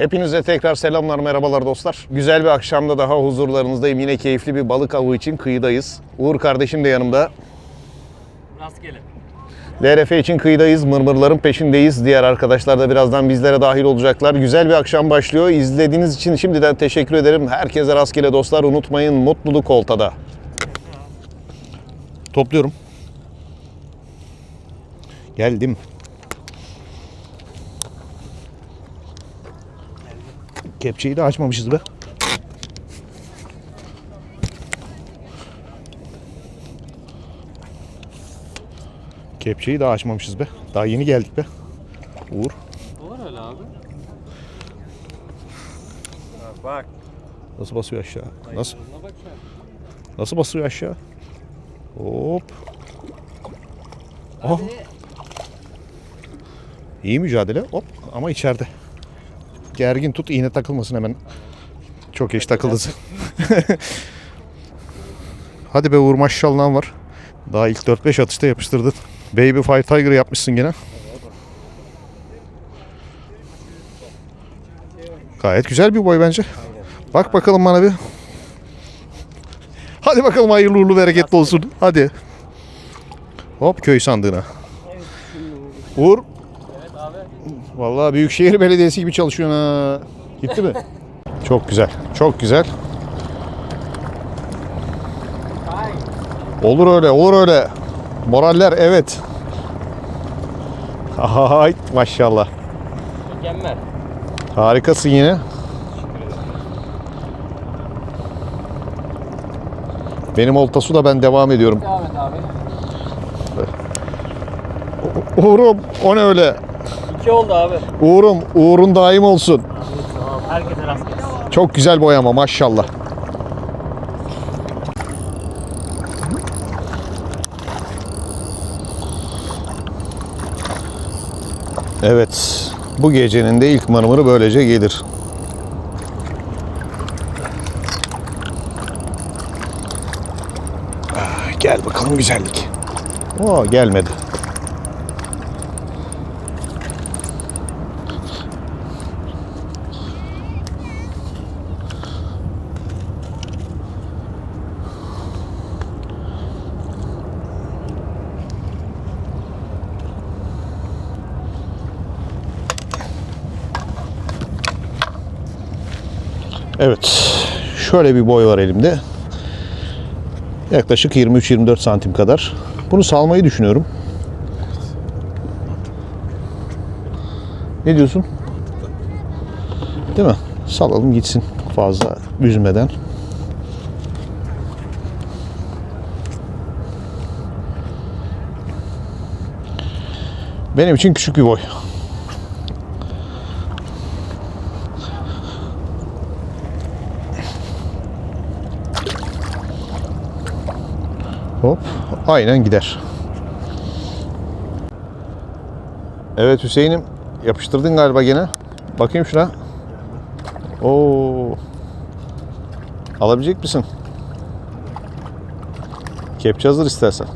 Hepinize tekrar selamlar, merhabalar dostlar. Güzel bir akşamda daha huzurlarınızdayım. Yine keyifli bir balık avı için kıyıdayız. Uğur kardeşim de yanımda. Rastgele. LRF için kıyıdayız, mırmırların peşindeyiz. Diğer arkadaşlar da birazdan bizlere dahil olacaklar. Güzel bir akşam başlıyor. İzlediğiniz için şimdiden teşekkür ederim. Herkese rastgele dostlar. Unutmayın mutluluk oltada. Topluyorum. Geldim. Kepçeyi de açmamışız be. Kepçeyi daha açmamışız be. Daha yeni geldik be. Uğur. Olur öyle abi. bak. Nasıl basıyor aşağı? Nasıl nasıl basıyor aşağı? Hop. Oh. İyi mücadele. Hop ama içeride. Gergin tut iğne takılmasın hemen. Çok eş takıldı. Hadi be Uğur maşallahın var. Daha ilk 4-5 atışta yapıştırdın. Baby Fire Tiger yapmışsın gene. Gayet güzel bir boy bence. Bak bakalım bana bir. Hadi bakalım hayırlı uğurlu bereketli olsun. Hadi. Hop köy sandığına. Uğur. Vallahi Büyükşehir Belediyesi gibi çalışıyorsun ha. Gitti mi? Çok güzel. Çok güzel. Ay. Olur öyle, olur öyle. Moraller evet. Hay maşallah. Mükemmel. Harikasın yine. Benim olta su da ben devam ediyorum. Devam et abi. Uğurum o ne öyle? İki oldu abi. Uğurum, uğurun daim olsun. Herkese rast gelsin. Çok güzel boyama maşallah. Evet. Bu gecenin de ilk mırmırı böylece gelir. Ah, Gel bakalım güzellik. Oo, gelmedi. Evet. Şöyle bir boy var elimde. Yaklaşık 23-24 santim kadar. Bunu salmayı düşünüyorum. Ne diyorsun? Değil mi? Salalım gitsin fazla üzmeden. Benim için küçük bir boy. Hop. Aynen gider. Evet Hüseyin'im yapıştırdın galiba gene. Bakayım şuna. Oo. Alabilecek misin? Kepçe hazır istersen.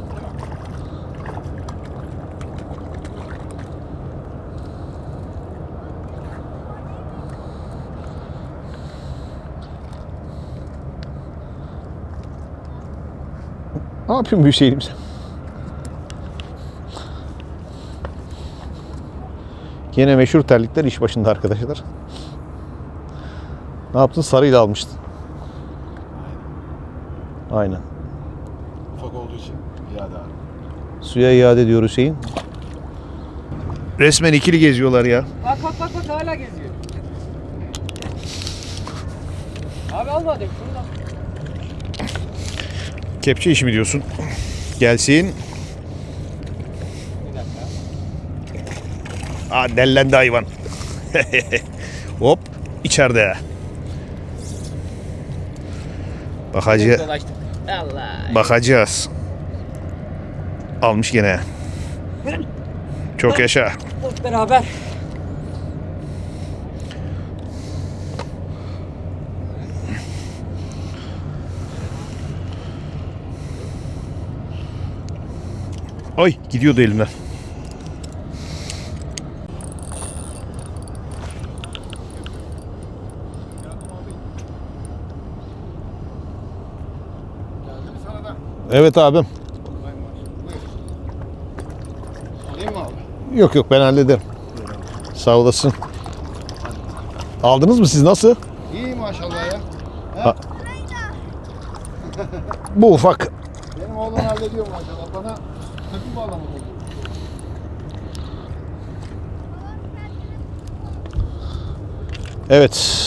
Ne yapayım Hüseyin'im sen? Yine meşhur terlikler iş başında arkadaşlar. Ne yaptın? Sarıyla almıştın. Aynen. Ufak olduğu için iade abi. Suya iade ediyor Hüseyin. Resmen ikili geziyorlar ya. Bak bak bak bak hala geziyor. Abi almadım. Şunu da. Kepçe işi mi diyorsun? Gelsin. Aa dellendi hayvan. Hop içeride. Allah. Bakacağız. Almış gene. Çok yaşa. Beraber. Ay gidiyordu elimden. Evet abim. Yok yok ben hallederim. Sağ olasın. Aldınız mı siz nasıl? İyi maşallah ya. Ha. Bu ufak. Benim oğlum hallediyor maşallah bana takım bağlamadı. Evet.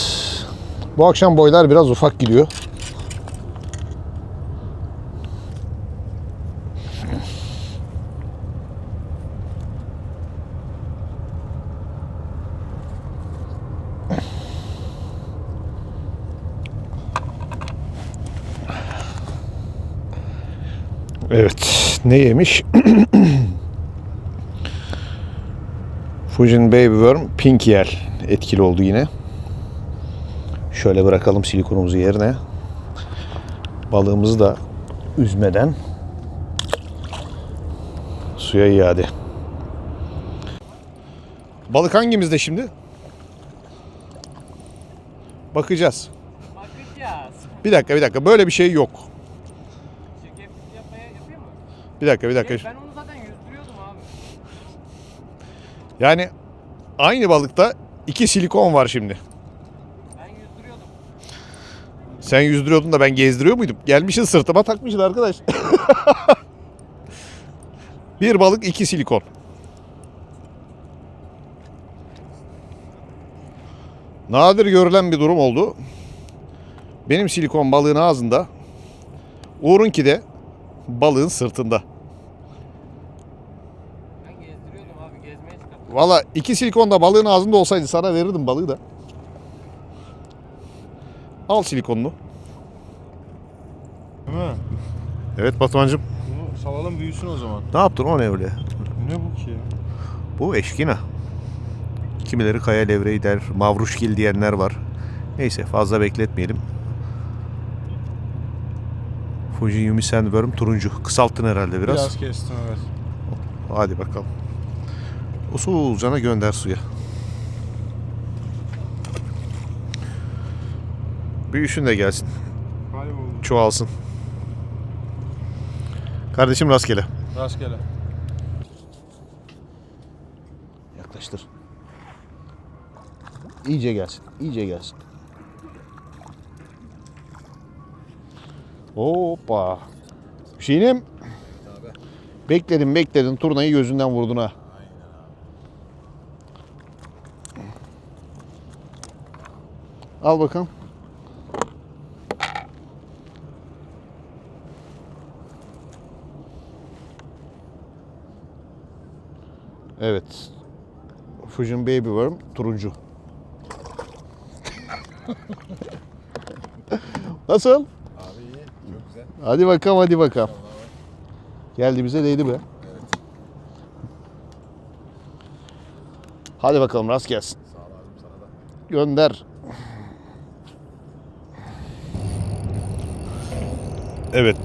Bu akşam boylar biraz ufak gidiyor. Evet. Ne yemiş? Fujin Baby Worm Pink Yel etkili oldu yine. Şöyle bırakalım silikonumuzu yerine. Balığımızı da üzmeden suya iade. Balık hangimizde şimdi? Bakacağız. Bakacağız. Bir dakika bir dakika böyle bir şey yok. Bir dakika bir dakika. Ben onu zaten yüzdürüyordum abi. Yani aynı balıkta iki silikon var şimdi. Ben yüzdürüyordum. Sen yüzdürüyordun da ben gezdiriyor muydum? Gelmişsin sırtıma takmışsın arkadaş. bir balık iki silikon. Nadir görülen bir durum oldu. Benim silikon balığın ağzında. Uğur'unki de balığın sırtında. Ben gezdiriyordum abi gezmeye çıkarttım. Valla iki silikon da balığın ağzında olsaydı sana verirdim balığı da. Al silikonunu. Değil mi? Evet Batuhan'cığım. Bunu salalım büyüsün o zaman. Ne yaptın o ne öyle? Ne bu ki? Bu eşkina. Kimileri kaya levreği der, mavruşgil diyenler var. Neyse fazla bekletmeyelim. Fuji Yumi Sandworm turuncu. Kısalttın herhalde biraz. Biraz kestim evet. Hadi bakalım. Usulcana gönder suya. Büyüsün de gelsin. Kayboldu. Çoğalsın. Kardeşim rastgele. Rastgele. Yaklaştır. İyice gelsin. iyice gelsin. Hoppa. Hüseyin'im. Bekledin bekledin turnayı gözünden vurdun ha. Al bakalım. Evet. Fusion Baby Worm turuncu. Nasıl? Abi iyi. Çok güzel. Hadi bakalım hadi bakalım. Geldi bize değdi be. Hadi bakalım rast gelsin. Gönder. Evet.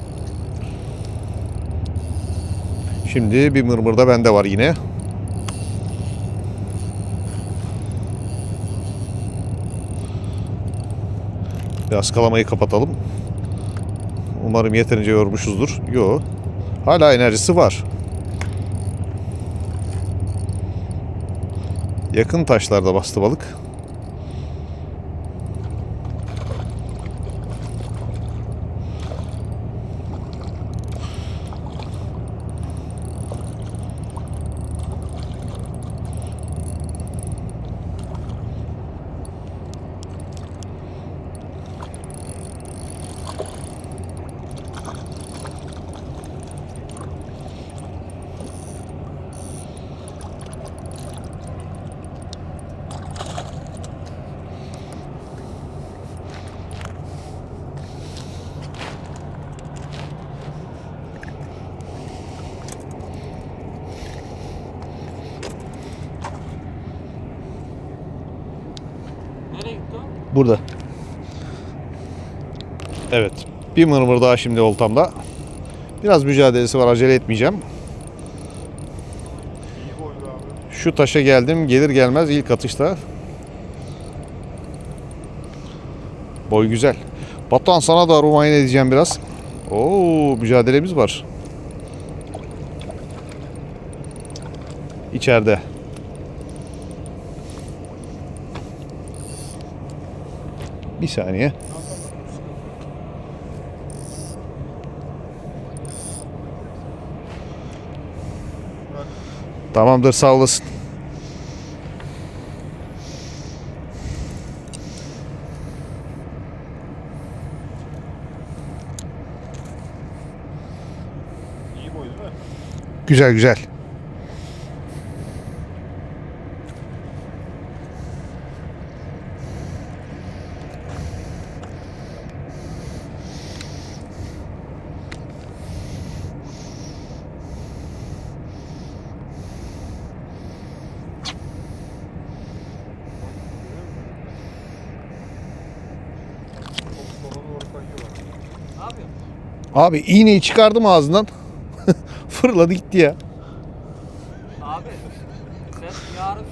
Şimdi bir mırmır da bende var yine. Biraz kalamayı kapatalım. Umarım yeterince yormuşuzdur. Yo. Hala enerjisi var. Yakın taşlarda bastı balık. Burada. Evet. Bir mırmır daha şimdi oltamda. Biraz mücadelesi var. Acele etmeyeceğim. Şu taşa geldim. Gelir gelmez ilk atışta. Boy güzel. Batuhan sana da rumayne edeceğim biraz. Oo mücadelemiz var. İçeride. Bir saniye. Tamamdır sağ olasın. Güzel güzel. Sonuna doğru sanki var. Ne yapıyorsun? Abi iğneyi çıkardım ağzından. Fırladı gitti ya. Abi sen yarın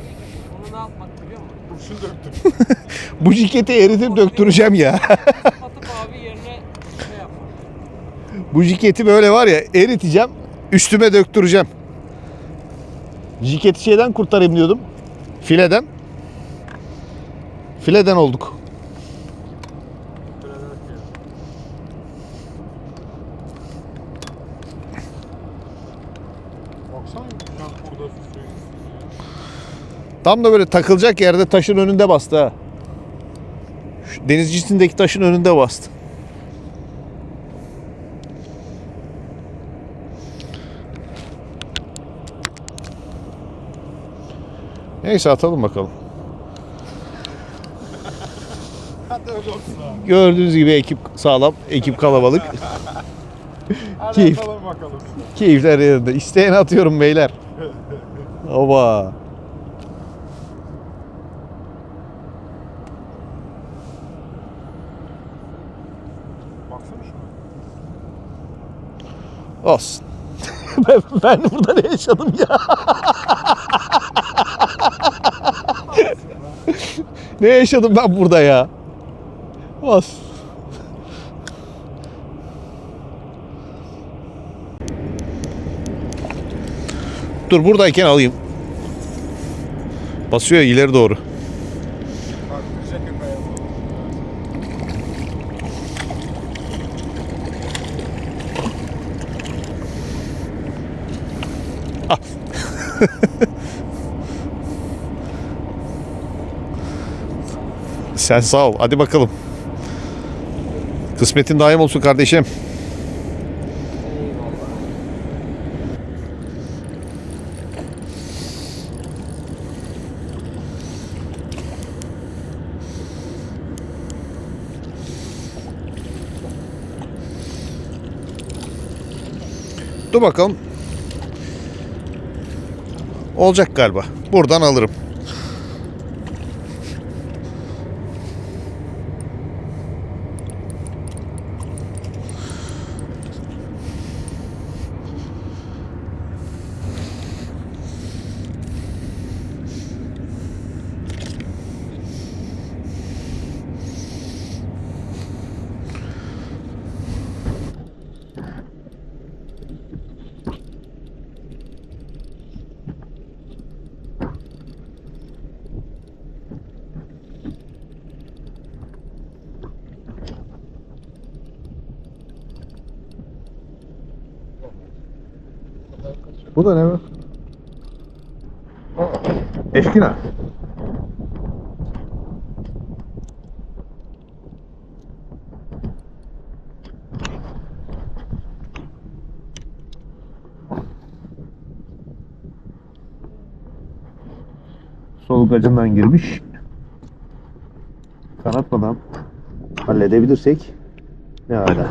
onu ne yapmak biliyor musun? Kurşun döktüm. Bu ciketi eritip döktüreceğim ya. Atıp abi yerine şey yapmak. Bu ciketi böyle var ya eriteceğim. Üstüme döktüreceğim. Ciketi şeyden kurtarayım diyordum. Fileden. Fileden olduk. Baksana güzel burada susuyor. Tam da böyle takılacak yerde taşın önünde bastı ha. Şu denizcisindeki taşın önünde bastı. Neyse atalım bakalım. Gördüğünüz gibi ekip sağlam, ekip kalabalık. Keyif. atalım bakalım. Keyifler yerinde. İsteyene atıyorum beyler. Oba. Baksana şuna. Olsun. ben, ben burada ne yaşadım ya? ne yaşadım ben burada ya? Olsun. Dur buradayken alayım. Basıyor ileri doğru. Köpeğe. Sen sağ ol. Hadi bakalım. Kısmetin daim olsun kardeşim. Bakalım. Olacak galiba. Buradan alırım. Bu da ne mi? Eşkina. Solukacından girmiş. Kanatmadan halledebilirsek ne hala.